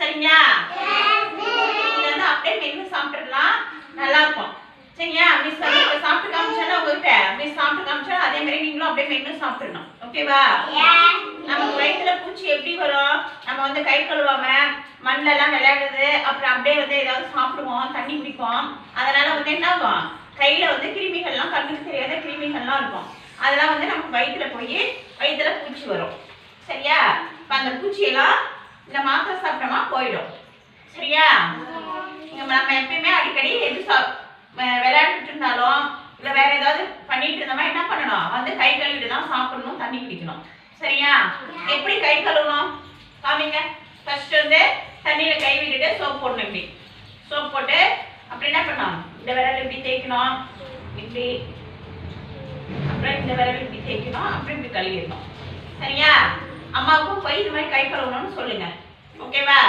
சரிங்களா? இது வந்து அப்படியே மென்று சாப்பிட்டுடலாம். நல்லா இருக்கும் சரிங்களா மிஸ் சாப்பிட்டு காமிச்சாலும் உங்ககிட்ட மிஸ் சாப்பிட்டு காமிச்சாலும் அதே மாதிரி நீங்களும் அப்படியே மென்று சாப்பிட்டுடணும். ஓகேவா நமக்கு வயிற்றுல பூச்சி எப்படி வரும்? நம்ம வந்து கை கழுவாம மண்ணில எல்லாம் விளையாடுறது அப்புறம் அப்படியே வந்து ஏதாவது சாப்பிடுவோம் தண்ணி குடிப்போம். அதனால வந்து என்ன ஆகும்? கையில வந்து கிருமிகள்லாம் கண்ணுக்கு தெரியாத கிருமிகள்லாம் இருக்கும். அதெல்லாம் வந்து நமக்கு வயிற்றுல போய் வயிற்றுல பூச்சி வரும். சரியா? இப்போ அந்த பூச்சியெல்லாம் இந்த மாத்திரை சாப்பிட்டோமா போயிடும். சரியா? நம்ம எப்பயுமே அடிக்கடி எது விளையாண்டுட்டு இருந்தாலும் இல்லை வேற ஏதாவது பண்ணிட்டு இருந்தோமா என்ன பண்ணணும்? வந்து கை கழுவிட்டு தான் சாப்பிடணும் தண்ணி குடிக்கணும். சரியா? எப்படி கை கழுவணும்? காமிங்க. ஃபர்ஸ்ட் வந்து தண்ணியில கை விட்டுட்டு சோப் போடணும் இப்படி. சோப் போட்டு அப்புறம் என்ன பண்ணணும்? இந்த விரல் இப்படி தேய்க்கணும். இப்படி. அப்புறம் இந்த விரல் இப்படி தேய்க்கணும். அப்புறம் இப்படி கழுவிடணும். சரியா? அம்மாவுக்கும் போய் இது மாதிரி கை கழுவணும்னு சொல்லுங்க. ஓகேவா?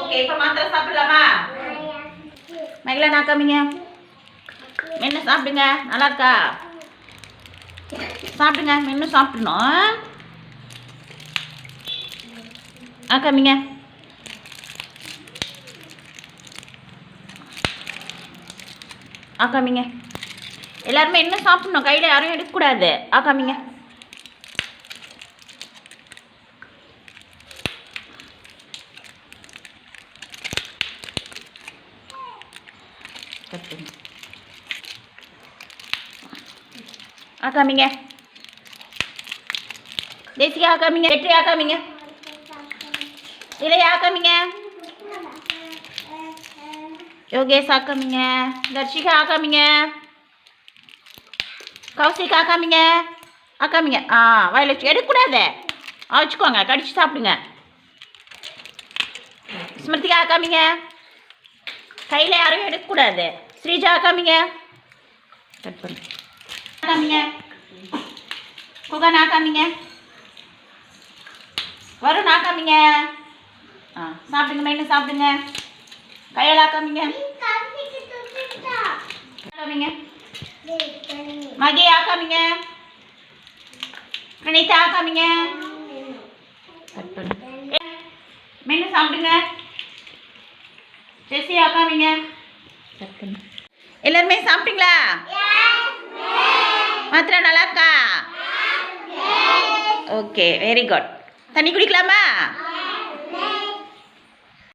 ஓகே இப்போ மாத்திரை சாப்பிடலாமா? மகிழா நான் காமிங்க. மென்று சாப்பிடுங்க. நல்லா இருக்கா? சாப்பிடுங்க மென்று சாப்பிடணும். ஆ காமிங்க. ஆ காமிங்க. எல்லாருமே என்ன சாப்பிடணும்? கையில் யாரும் எடுக்கக்கூடாது. ஆ காமிங்க. கட் பண்ணி ஆ காமிங்க தேசிகா ஆ வெற்றி ஆக்காமிங்க. காமிங்க இலையா ஆ யோகேஷ் ஆ தர்ஷிகா ஆக்காமிங்க. காமிங்க கௌசிக் ஆ காமிங்க ஆ காமிங்க வாயில் வச்சு எடுக்கக்கூடாது. ஆ வச்சுக்கோங்க கடிச்சு சாப்பிடுங்க. ஸ்மிருதிகா ஆக்காமிங்க. கையில் யாரும் எடுக்கக்கூடாது. ஸ்ரீஜா காமிங்க கட் பண்ணு. காமிங்க குகனா காமிங்க வரும் நான் காமிங்க ஆ சாப்பிடுங்க மென்னு சாப்பிடுங்க. கையெல்லாம் காமிங்க காமிங்க மகி ஆக்காமிங்க காமிங்க ஆக்காமிங்க காமிங்க மென்னு சாப்பிடுங்க. ஜெசி ஆக்காமீங்க எல்லாருமே சாப்பிட்டீங்களா? மாத்திரை நல்லா இருக்கா ஓகே வெரி குட் தண்ணி குடிக்கலாமா?